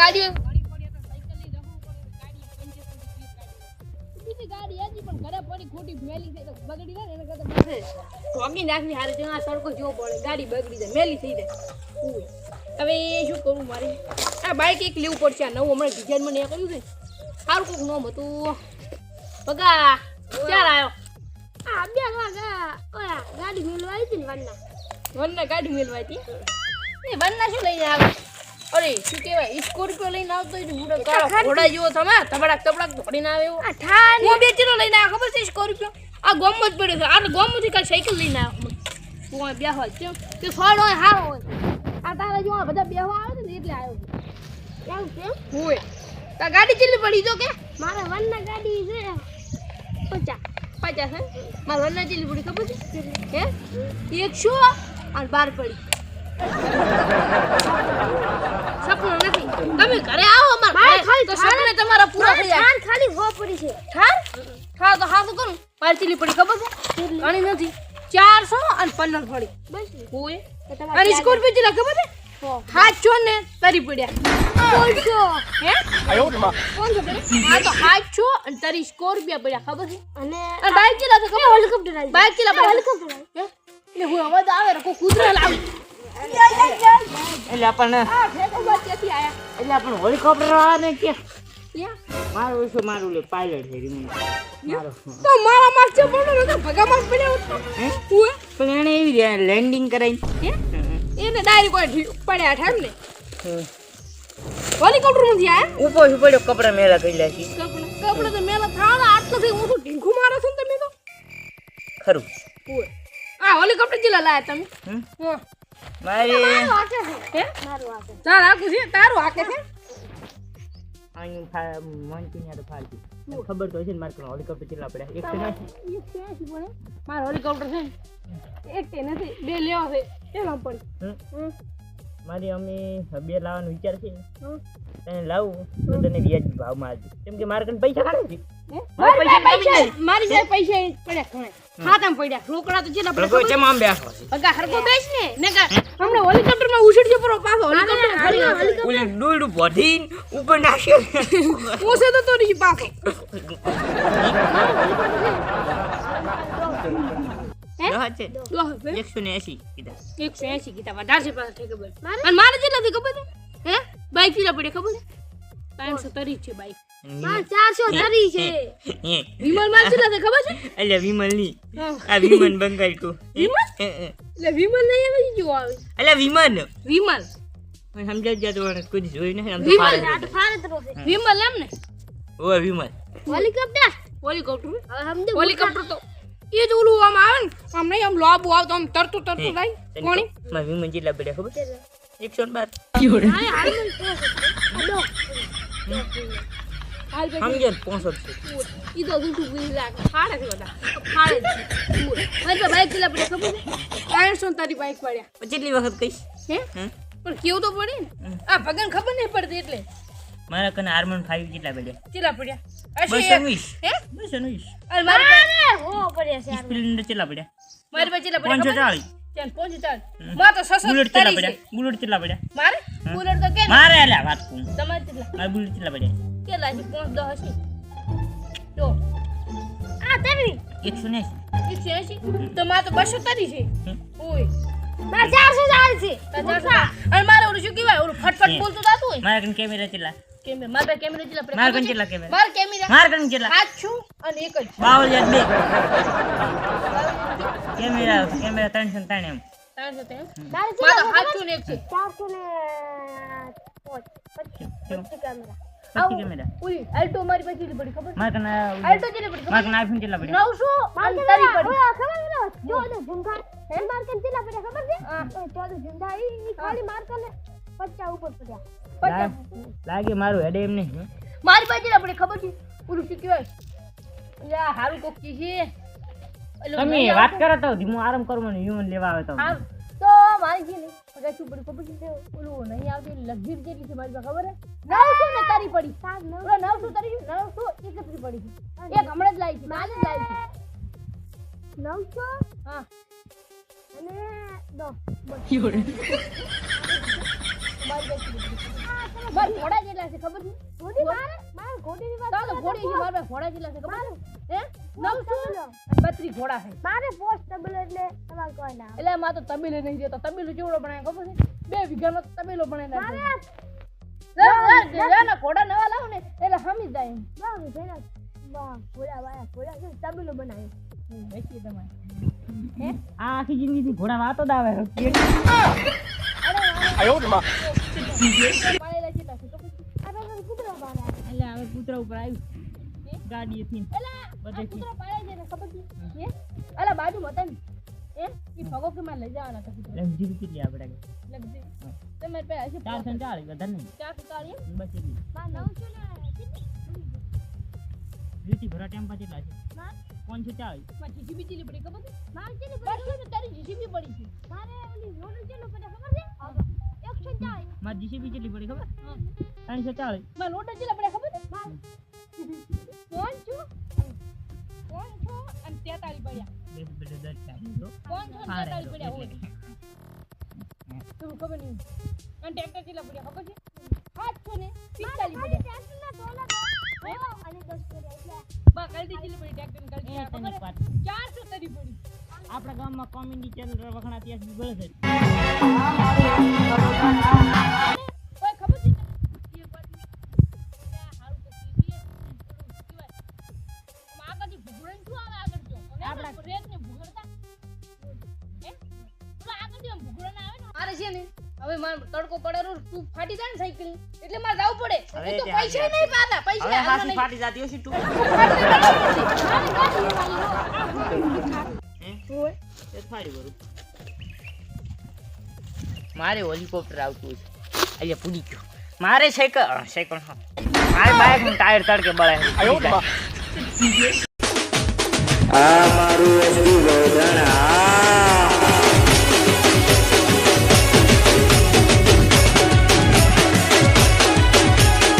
ગાડી હવે શું કરું મારે? આ બાઇક એક લેવું પડશે આ નવું હમણાં ડિઝાઇનમાં ને કર્યું છે. સારું કોઈક નોમ હતું. બગા ચાલ આવ્યો આ બે વાગા ગાડી મેલવા હતી ને વનના. વનના ગાડી મેલવા હતી? વનના શું લઈને આવે? અરે શું કહેવાય? સ્કોર્પિયો લઈને આવતો હોય બુડો કાળો ઘોડા જેવો તમે તબડાક તબડાક ધોડીને આવે એવો. હું બે લઈને આવ્યો ખબર છે સ્કોર્પિયો? આ ગોમ જ પડ્યો છે. આ ગોમમાંથી કાલ સાયકલ લઈને આવ્યો. હું બે હોય કેમ કે ફળ હોય હા હોય. આ તારા જો બધા બેહવા આવે ને એટલે આવ્યો કેમ છે? હોય. તા ગાડી ચીલી પડી તો કે મારે વરના ગાડી છે. પચાસ. પચાસ હે? મારે વન ના ચીલી પડી ખબર છે? હે? એકસો અને બાર પડી. સપનું નથી તમે ઘરે આવો અમાર મારે ખાલી તો સપને તમારા પૂરા થઈ જાય. ઠાન ખાલી હો પડી છે. ઠાર ઠાર તો હા તો કરું પડી ખબર છે? ઘણી નથી. ચારસો અને પંદર પડી બસ હોય અને સ્કોર્પિયો ચીલા ખબર છે? હાથ છો ને તરી પડ્યા. બોલશો. હે? કોણ ખબર? હા તો હાથ છો અને તરી સ્કોર્પિયો પડ્યા ખબર છે? અને અને બાઈક ચીલા તો ખબર હેલિકોપ્ટર આવી બાઈક ચીલા હેલિકોપ્ટર આવી હે? એટલે હું અવાજ આવે ને કૂતરા લાવ. એટલે આપણને એટલે આપણને હેલિકોપ્ટર વાળાને કે મારું મારું લે પાયલટ છે તો મારા માસ છે ને ભગા પડ્યા હોત તો. પણ એને એવી લેન્ડિંગ કરાવી એને ડાયરી કોઈ પડ્યા ઠેમ ને હેલિકોપ્ટરમાંથી આયા ઉપર પડ્યો? કપડા મેલા કઈલા છે કપડા તો મેલા થાળા આટલો થઈ હું તો ઢીંખું મારો છો ને તમે તો? ખરું. આ હોલિકોપ્ટર ચીલા લાયા તમે? હા. મારે. વાકે છે. હે? મારું વાકે તાર આખું છે? તારું હાકે છે? અહીં ફા- મોન્ટી ને હારે ખબર તો છે ને મારે હોલિકોપ્ટર કેટલા પડ્યા એક છે મારો હોલિકોપ્ટર છે ને? એક તે નથી બે લેવા છે. એમાં? હમ. મારી અમે બે લાવવાનો વિચાર છે. તને લાવું. તો તને ભાવ ભાવમાં આપી કેમ કે મારે કને પૈસા કાઢે છે. મારી પૈસા પાસે પૈસા પૈસા એ પડ્યા ઘણા. ખાતામાં પડ્યા. રોકડા તો પણ પડ્યા કોઈ ચેમ આમ બેઠો છે. પગા હરકો બેસ ને. ને કા હમણાં હેલિકોપ્ટરમાં ઉછળજો પરો પાછો. હેલિકોપ્ટર ઓલે દોરડું વધીને ઉપર નાશે ઓસે તો તો નહીં પાછો હે? દહ છે દોહ બે. એકસો ને એસી કીધા એકસો એસી કીધા વધારે છે પાછા થઈ ખબર અને મારે કેટલા થી ખબર છે હે બાઈક કેટલા પડે ખબર છે ત્રણસો ત્રીસ છે બાઈક મારે ચારસો ધરી છે હે. વિમલ માર કેટલા છે ખબર છે એટલે વિમલની હા. આ વિમન બંગાળ તું વિમલ? હે, હે. એટલે વિમલ નહીં આવે જો આવે એટલે વિમન વિમલ સમજાય જાય તો કોઈ જોયું નથી આમ તો વિમલ. ફાળે આ તો ફારે તરો છે વિમલ એમ ને ઓ વિમલ હેલિકોપ્ટર હેલિકોપ્ટર હવે સમજો હેલિકોપ્ટર તો એ જ ઓલું આમ આવે ને આમ નહીં આમ લોબુ આવતો આમ તરતું તરતું થાય કોણી? મમ્મી મંજી પડ્યા ખબર? એકસો ને બાર સમજો પોસઠ છે. ઈ તો દૂધું પી લાગે. ફાડે છે બધા. છે. તો ખબર છે? ત્રણસો તારી બાઈક પડ્યા કેટલી વખત કહીશ? હે? પણ કેવું તો પડે ને? આ ભગન ખબર નહીં પડતી એટલે. મારા કને આર્મન ફાઈવ કેટલા પડ્યા કેટલા પડ્યા? બસો અસી વીસ. હે? 220 અરે મારા પાસે હો પડ્યા છે સ્પ્લેન્ડર કેટલા પડ્યા? મારી પાસે કેટલા પડ્યા 540 ત્યાં પહોંચી ચાલમાં તો 600 બુલેટ કેટલા પડ્યા? બુલેટ કેટલા પડ્યા? મારે? બુલેટ તો કે મારે એલા વાત કું તમારે કેટલા મારે બુલેટ કેટલા પડ્યા. કેટલા છે પાંચ દસ હશે. જો. આ તરી. એકસો ને એંસી. એકસો એસી તો મારે તો બસો તારી છે ઓય. મારે ચારસો ચાલીસ છે. તાર ચારસો. અને મારે ઓલું શું કહેવાય? ઓલું ફટફટ. બોલતું થતું હોય? મારે કેમેરા કેટલા કેમેરા. મારા પાસે કેમેરા પડ્યા મારા કને છે? કેટલા કેમેરા? મારા કેમેરા મારા કને કેટલા? હાથ છું અને એક જ બાવળ યાદ બે. કેમેરા કેમેરા ત્રણસો ને ત્રણ એમ. ત્રણ. તારે મારા તો હાથ છું ને એક છે. ચારસો ને પાંચ. પચીસ કેમેરા. પછી કેમેરા. ઓલી આલ્ટો મારી પાસે કેટલી પડી ખબર? મારા કને આલ્ટો કેટલી પડી મારા ખબર આઈફોન કેટલા પડ્યા? નવસો મારે તારી પડી. ખબર જો જો ઝુમકા હે માર કે કેટલા પડ્યા ખબર છે? ઓય ચૌદ ઈ ઈ ખાલી માર કે પચાસ ઉપર પડ્યા. લાગે મારું હેડે એમ નહીં મારી પાસે આપણે ખબર છે? પૂરું શું યા હારું કોક છે. તમે વાત. કરો તો હું આરામ કરવાનો યુવન લેવા આવે તો. તો મારી છે ને પગાર શું પડી ખબર છે ઓલું નહીં આવતી લગીર કેટલી છે મારી પાસે ખબર હે. નવસો ને તારી પડી. નવ ઓલા નવસો તારી નવસો એકત્રી પડી છે. એક હમણાં જ લાવી છે આજે જ લાવી છે. નવસો? હા. અને દો. મારી જેટલી છે ખબર છે? બાર વાત ચાલો ઘોડી છે. પોસ્ટ- ઘોડા છે ખબર હે? નવસો તબેલો. ઘોડા છે. મારે પોસ્ટેબલ એટલે તમારે કોઈ ના. એટલે એમાં તો તબેલો નહીં દેતો તબેલો ચેવડો બનાવે ખબર છે? બે વીઘાનો તબેલો મારે ઘોડા નવા લાવ ને એટલે હમી જાય બા ઘોડા વાળા ઘોડા છે તબેલો તમારે. આ આખી જિંદગી ઘોડા વાતો જ આ તો મને કૂતરો પાડે એટલે હવે કૂતરા ઉપર આવ્યું ગાડીએથી એલા, આ બધેથી. પાડે છે ને ખબર છે? અલા, બાજુમાં હતા ને. ઈ ભગો કે મારે લઈ જવાના હતા કૂતરા. લગજી કેટલી આપણે લગજે. તમારે પાસે હશે ચારસો ને ચાલીસ વધારે નહીં ચારસો ચાળીસ એમ? બસ એટલી બા નવસો ને કેટલી? ભરા ટેમ્પા કેટલા છે માર પાંચસો ચાલીસ મારે GCB ચીલી પડી ખબર છે? માર કેટલી પડી? તારી GCB પડી છે. મારે ઓલી રોડ કેટલું પડે ખબર છે એકસો મારી જીસીબી કેટલી પડી ખબર. ત્રણસો ચાલીસ મારે લોટ જ પડ્યા ખબર? કોણ છું? અને તેતાળી પડ્યા બે પડ્યા હોય. ખબર નહીં. અને ટ્રેક્ટર પડ્યા ખબર છે? સાતસો ને? પિસ્તાલીસ પડ્યા અને દસ બા પડી ટ્રેક્ટર આપણા ગામમાં કોમેડી ચેનલ વખણાતી હશે બળે છે હવે મારે તડકો પડેલો તું ફાટી જાય ને સાયકલ એટલે મારે જવું પડે તો પૈસા નહીં પાતા પૈસા. ફાટી જતી હશે તું? એ ફાડી વળું. મારે હોલિકોપ્ટર આવતું છે અહીંયા પૂરી ગયો. મારે સાયકલ સાયકલ મારે બાઇકનું ટાયર તડકે બળે આ મારું